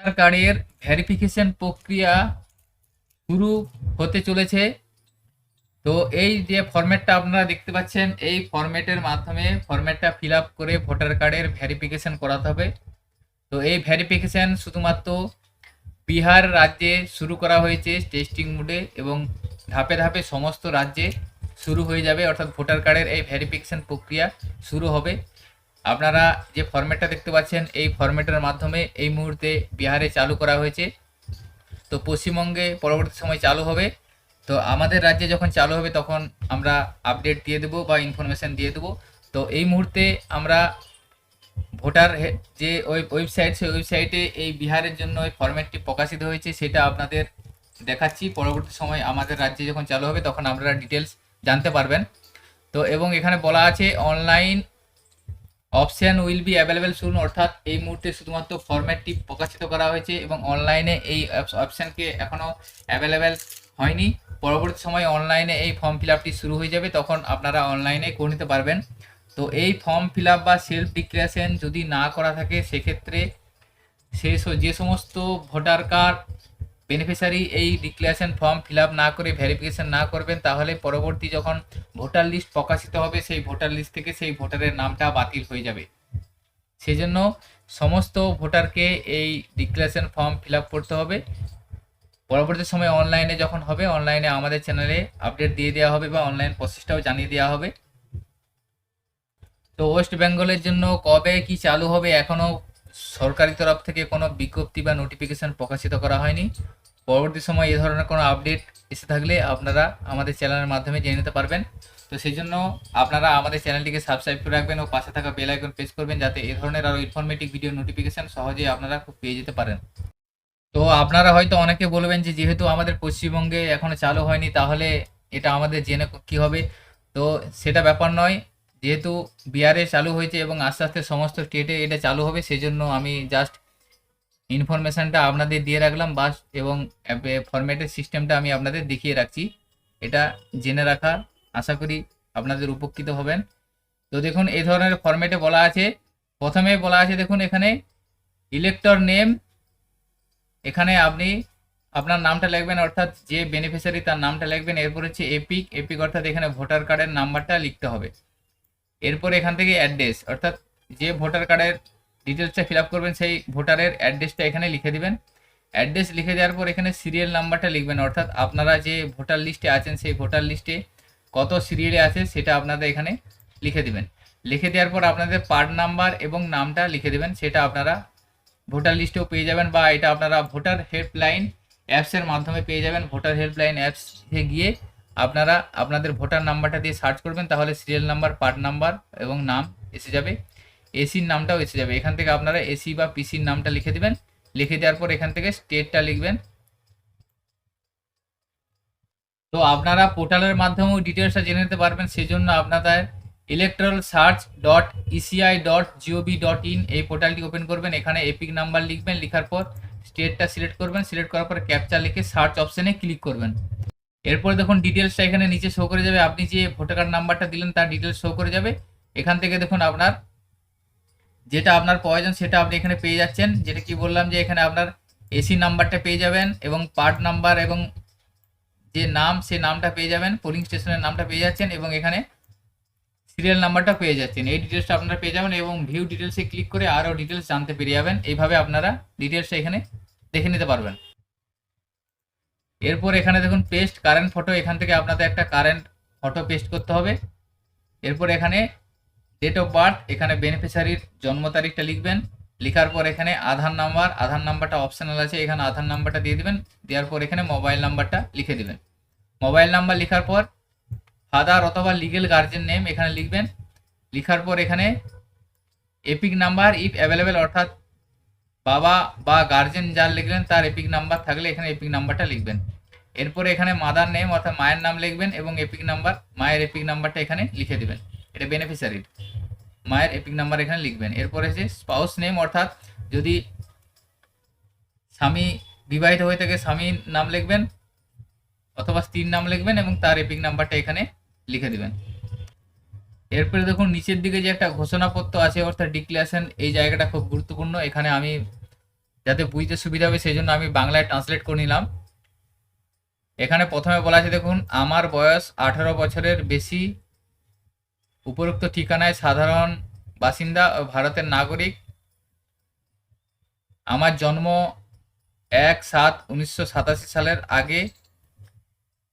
Voter কার্ডের verification প্রক্রিয়া শুরু হতে চলেছে। তো এই যে ফরম্যাটটা আপনারা দেখতে পাচ্ছেন, এই ফরম্যাটের মাধ্যমে ফরম্যাটটা ফিল করে ভোটার কার্ডের ভেরিফিকেশন করাতে হবে। তো এই ভেরিফিকেশন শুধুমাত্র বিহার রাজ্যে শুরু করা হয়েছে, টেস্টিং মোডে এবং ধাপে ধাপে সমস্ত রাজ্যে শুরু হয়ে যাবে। অর্থাৎ ভোটার কার্ডের এই ভেরিফিকেশন প্রক্রিয়া শুরু হবে। আপনারা যে ফরম্যাটটা দেখতে পাচ্ছেন, এই ফরম্যাটের মাধ্যমে এই মুহূর্তে বিহারে চালু করা হয়েছে। তো পশ্চিমবঙ্গে পরবর্তী সময় চালু হবে। তো আমাদের রাজ্যে যখন চালু হবে, তখন আমরা আপডেট দিয়ে দেবো বা ইনফরমেশান দিয়ে দেবো। তো এই মুহূর্তে আমরা ভোটার যে ওই ওয়েবসাইট সেই ওয়েবসাইটে এই বিহারের জন্য এই ফরম্যাটটি প্রকাশিত হয়েছে, সেটা আপনাদের দেখাচ্ছি। পরবর্তী সময় আমাদের রাজ্যে যখন চালু হবে, তখন আপনারা ডিটেলস জানতে পারবেন। তো এবং এখানে বলা আছে online option will be available শুন অর্থাৎ এই মুহূর্তে শুধুমাত্র ফরম্যাটটি প্রকাশিত করা হয়েছে এবং অনলাইনে এই অপশানকে এখনও অ্যাভেলেবেল হয়নি। পরবর্তী সময় অনলাইনে এই ফর্ম ফিল আপটি শুরু হয়ে যাবে, তখন আপনারা অনলাইনে করে নিতে পারবেন। তো এই ফর্ম ফিল আপ বা সেলফ ডিক্লারেশন যদি না করা থাকে, সেক্ষেত্রে সে যে সমস্ত ভোটার কার্ড বেনিফিশিয়ারি এই ডিক্লারেশন ফর্ম ফিল না করে ভেরিফিকেশন না করবেন, তাহলে পরবর্তী যখন ভোটার লিস্ট প্রকাশিত হবে, সেই ভোটার লিস্ট থেকে সেই ভোটারের নামটা বাতিল হয়ে যাবে। সেই জন্য সমস্ত ভোটারকে এই ডিক্লারেশন ফর্ম ফিল করতে হবে। পরবর্তী সময় অনলাইনে যখন হবে অনলাইনে আমাদের চ্যানেলে আপডেট দিয়ে দেওয়া হবে বা অনলাইন প্রসেসটাও জানিয়ে দেওয়া হবে। তো ওয়েস্ট বেঙ্গলের জন্য কবে কি চালু হবে এখনও সরকারি তরফ থেকে কোনো বিজ্ঞপ্তি বা নোটিফিকেশন প্রকাশিত করা হয়নি। পরবর্তী সময় এ ধরনের কোনো আপডেট এসে থাকলে আপনারা আমাদের চ্যানেলের মাধ্যমে জেনে নিতে পারবেন। তো সেই জন্য আপনারা আমাদের চ্যানেলটিকে সাবস্ক্রাইব করে রাখবেন ও পাশে থাকা বেল আইকন প্রেস করবেন যাতে এ ধরনের আরও ইনফরমেটিভ ভিডিও নোটিফিকেশন সহজেই আপনারা খুব পেয়ে যেতে পারেন। তো আপনারা হয়তো অনেকে বলবেন যে, যেহেতু আমাদের পশ্চিমবঙ্গে এখনও চালু হয়নি, তাহলে এটা আমাদের জেনে কি হবে? তো সেটা ব্যাপার নয়। যেহেতু বিহারে চালু হয়েছে এবং আস্তে আস্তে সমস্ত স্টেটে এটা চালু হবে সেই জন্য আমি জাস্ট ইনফরমেশানটা আপনাদের দিয়ে রাখলাম বাস, এবং ফরম্যাটের সিস্টেমটা আমি আপনাদের দেখিয়ে রাখছি। এটা জেনে রাখা, আশা করি আপনাদের উপকৃত হবেন। তো দেখুন, এই ধরনের ফরম্যাটে বলা আছে। প্রথমে বলা আছে, দেখুন এখানে ইলেক্টর নেম এখানে আপনি আপনার নামটা লিখবেন, অর্থাৎ যে বেনিফিশিয়ারি তার নামটা লিখবেন। এরপর হচ্ছে এপিক এপিক অর্থাৎ এখানে ভোটার কার্ডের নাম্বারটা লিখতে হবে। এরপর এখান থেকে অ্যাড্রেস অর্থাৎ যে ভোটার কার্ডের ডিটেলসটা ফিল আপ করবেন, সেই ভোটারের অ্যাড্রেসটা এখানে লিখে দিবেন। অ্যাড্রেস লিখে দেওয়ার পর এখানে সিরিয়াল নাম্বারটা লিখবেন, অর্থাৎ আপনারা যে ভোটার লিস্টে আছেন, সেই ভোটার লিস্টে কত সিরিয়ালে আছে, সেটা আপনারা এখানে লিখে দিবেন। লিখে দেওয়ার পর আপনাদের পার্ট নাম্বার এবং নামটা লিখে দেবেন, সেটা আপনারা ভোটার লিস্টেও পেয়ে যাবেন বা এটা আপনারা ভোটার হেল্পলাইন অ্যাপসের মাধ্যমে পেয়ে যাবেন। ভোটার হেল্পলাইন অ্যাপসে গিয়ে আপনারা, আপনাদের ভোটার নাম্বারটা দিয়ে সার্চ করবেন, তাহলে সিরিয়াল নাম্বার পার্ট নাম্বার এবং নাম এসে যাবে। এসির নামটাও এসে যাবে। এখান থেকে আপনারা এসি বা পিসির নামটা লিখে দিবেন। লিখে দেওয়ার পর এখান থেকে স্টেটটা লিখবেন। তো আপনারা পোর্টালের মাধ্যমেও ডিটেলসটা জেনে নিতে পারবেন। সেই জন্য আপনাদের electoral search dot ECI dot GOV dot in এই পোর্টালটি ওপেন করবেন। এখানে এপিক নাম্বার লিখবেন। লেখার পর স্টেটটা সিলেক্ট করবেন। সিলেক্ট করার পর ক্যাপচা লিখে সার্চ অপশনে ক্লিক করবেন। এরপর দেখুন ডিটেলসটা এখানে নিচে শো করে যাবে। আপনি যে ভোটার কার্ড নাম্বারটা দিলেন, তার ডিটেলস শো করে যাবে। এখান থেকে দেখুন আপনার যেটা আপনার প্রয়োজন সেটা আপনি এখানে পেয়ে যাচ্ছেন। যেটা কি বললাম যে এখানে আপনার এসি নাম্বারটা পেয়ে যাবেন এবং পার্ট নাম্বার এবং যে নাম, সে নামটা পেয়ে যাবেন পোলিং স্টেশনের নামটা পেয়ে যাচ্ছেন এবং এখানে সিরিয়াল নাম্বারটা পেয়ে যাচ্ছেন। এই ডিটেলসটা আপনারা পেয়ে যাবেন এবং ভিউ ডিটেলসে ক্লিক করে আরও ডিটেলস জানতে পেরে যাবেন। এইভাবে আপনারা ডিটেলসটা এখানে দেখে নিতে পারবেন। এরপর এখানে দেখুন পেস্ট কারেন্ট ফটো এখান থেকে আপনাদের একটা কারেন্ট ফটো পেস্ট করতে হবে। এরপর এখানে ডেট অফ বার্থ এখানে বেনিফিশিয়ারির জন্ম তারিখটা লিখবেন। লেখার পর এখানে আধার নাম্বার আধার নাম্বারটা অপশনাল আছে, এখানে আধার নাম্বারটা দিয়ে দিবেন। দেওয়ার পর এখানে মোবাইল নাম্বারটা লিখে দিবেন। মোবাইল নাম্বার লেখার পর ফাদার অথবা লিগেল গার্জেন নেম এখানে লিখবেন। লেখার পর এখানে এপিক নাম্বার ইফ অ্যাভেলেবেল অর্থাৎ বাবা বা গার্জেন যার লিখলেন তার এপিক নাম্বার থাকলে এখানে এপিক নাম্বারটা লিখবেন। এরপরে এখানে মাদার নেম অর্থাৎ মায়ের নাম লিখবেন এবং এপিক নাম্বার মায়ের এপিক নাম্বারটা এখানে লিখে দিবেন। এটা বেনিফিশিয়ারির মায়ের এপিক নাম্বার এখানে লিখবেন। এরপরে হচ্ছে স্পাউস নেম অর্থাৎ যদি স্বামী বিবাহিত হয়ে থাকে, স্বামীর নাম লিখবেন অথবা স্ত্রীর নাম লিখবেন এবং তার এপিক নাম্বারটা এখানে লিখে দিবেন। এরপরে দেখুন, নিচের দিকে যে একটা ঘোষণাপত্র আছে, অর্থাৎ ডিক্লারেশন এই জায়গাটা খুব গুরুত্বপূর্ণ। এখানে আমি যাতে বুঝতে সুবিধা হবে, সেই জন্য আমি বাংলায় ট্রান্সলেট করে নিলাম। এখানে প্রথমে বলা আছে, দেখুন, আমার বয়স আঠারো বছরের বেশি উপরোক্ত ঠিকানায় সাধারণ বাসিন্দা ও ভারতের নাগরিক। আমার জন্ম এক সাত উনিশশো সালের আগে।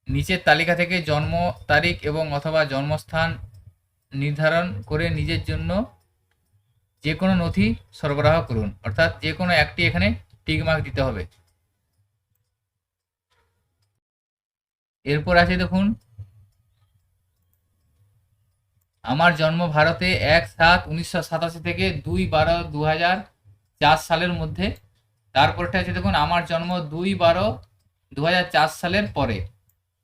নিচের তালিকা থেকে জন্ম তারিখ এবং অথবা জন্মস্থান নির্ধারণ করে নিজের জন্য যে কোনো নথি সরবরাহ করুন। অর্থাৎ যে কোনো একটি এখানে টিকমার্ক দিতে হবে। এরপর আছে দেখুন আমার জন্ম ভারতে এক সাত উনিশশো সাতাশি থেকে দুই বারো দু হাজার চার সালের মধ্যে। তারপরটা আছে দেখুন, আমার জন্ম দুই বারো দু চার সালের পরে।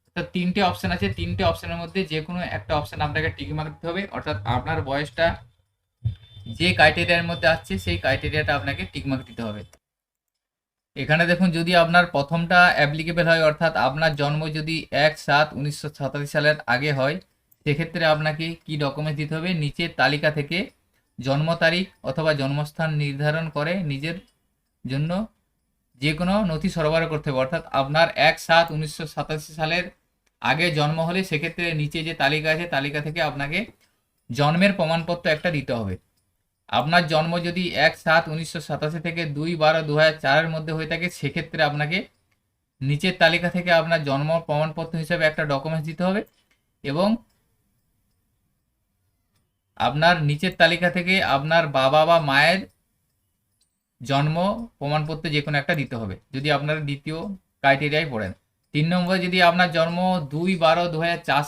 অর্থাৎ তিনটে অপশান আছে, তিনটে অপশানের মধ্যে যে কোনো একটা অপশান আপনাকে টিক মার্ক দিতে হবে। অর্থাৎ আপনার বয়সটা যে ক্রাইটেরিয়ার মধ্যে আসছে, সেই ক্রাইটেরিয়াটা আপনাকে টিক মার্ক দিতে হবে। এখানে দেখুন, যদি আপনার প্রথমটা অ্যাপ্লিকেবল হয়, অর্থাৎ আপনার জন্ম যদি এক সাত উনিশশো সালের আগে হয় সেক্ষেত্রে আপনাকে কি ডকুমেন্টস দিতে হবে? নিচের তালিকা থেকে জন্ম তারিখ অথবা জন্মস্থান নির্ধারণ করে নিজের জন্য যে কোনো নথি সরবরাহ করতে হবে। অর্থাৎ আপনার এক সাত উনিশশো সালের আগে জন্ম হলে সেক্ষেত্রে নিচে যে তালিকা আছে, তালিকা থেকে আপনাকে জন্মের প্রমাণপত্র একটা দিতে হবে। আপনার জন্ম যদি এক সাত উনিশশো থেকে দুই বারো দু হাজার চারের মধ্যে হয়ে থাকে, সেক্ষেত্রে আপনাকে নিচের তালিকা থেকে আপনার জন্ম প্রমাণপত্র হিসেবে একটা ডকুমেন্টস দিতে হবে এবং আপনার নিচের তালিকা থেকে আপনার বাবা বা মায়ের জন্ম প্রমাণপত্র যে কোনো একটা দিতে হবে। যদি আপনার দ্বিতীয় ক্রাইটেরিয়ায় পড়েন। তিন নম্বরে যদি আপনার জন্ম দুই বারো দু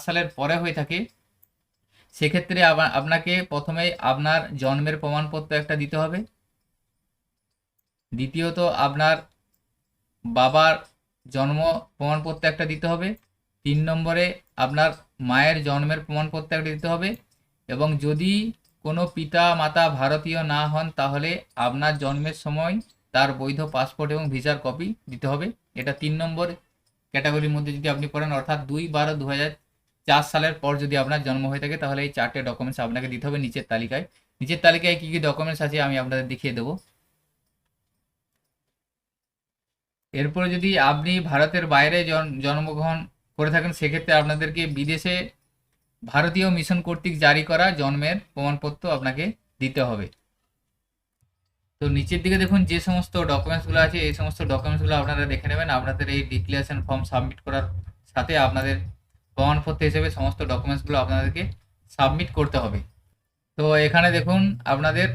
সালের পরে হয়ে থাকে, সেক্ষেত্রে আপনাকে প্রথমে আপনার জন্মের প্রমাণপত্র একটা দিতে হবে। দ্বিতীয়ত আপনার বাবার জন্ম প্রমাণপত্র একটা দিতে হবে। তিন নম্বরে আপনার মায়ের জন্মের প্রমাণপত্র একটা দিতে হবে। এবং যদি কোনো পিতা মাতা ভারতীয় না হন, তাহলে আপনার জন্মের সময় তার বৈধ পাসপোর্ট এবং ভিসার কপি দিতে হবে। এটা তিন নম্বর ক্যাটাগরির মধ্যে যদি আপনি পড়েন, অর্থাৎ দুই বারো দু চার সালের পর যদি আপনার জন্ম হয়ে থাকে, তাহলে এই চারটে ডকুমেন্টস আপনাকে দিতে হবে নিচের তালিকায়। নিচের তালিকায় কী কী ডকুমেন্টস আছে আমি আপনাদের দেখিয়ে দেবো। এরপরে যদি আপনি ভারতের বাইরে জন- জন্মগ্রহণ করে থাকেন, সেক্ষেত্রে আপনাদেরকে বিদেশে ভারতীয় মিশন কর্তৃক জারি করা জন্মের প্রমাণপত্র আপনাকে দিতে হবে। তো নিচের দিকে দেখুন যে সমস্ত ডকুমেন্টসগুলো আছে, এই সমস্ত ডকুমেন্টসগুলো আপনারা দেখে নেবেন। আপনাদের এই ডিক্লারেশন ফর্ম সাবমিট করার সাথে আপনাদের প্রমাণপত্র হিসেবে সমস্ত ডকুমেন্টসগুলো আপনাদেরকে সাবমিট করতে হবে। তো এখানে দেখুন, আপনাদের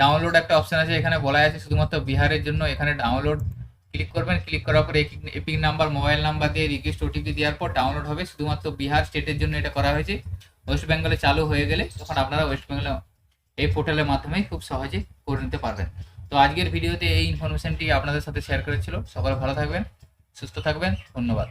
ডাউনলোড একটা অপশন আছে। এখানে বলা আছে শুধুমাত্র বিহারের জন্য এখানে ডাউনলোড ক্লিক করবেন, ক্লিক করার পর এপিক নাম্বার মোবাইল নাম্বার দিয়ে রিকোয়েস্ট ওটিপি দেওয়ার পর ডাউনলোড হবে। শুধুমাত্র বিহার স্টেটের জন্য এটা করা হয়েছে। ওয়েস্ট বেঙ্গলে চালু হয়ে গেলে তখন আপনারা ওয়েস্ট বেঙ্গলে এই পোর্টালের মাধ্যমে খুব সহজে করে নিতে পারবেন। তো আজকের ভিডিওতে এই ইনফরমেশনটি আপনাদের সাথে শেয়ার করেছিল। সকলে ভালো থাকবেন, সুস্থ থাকবেন, ধন্যবাদ।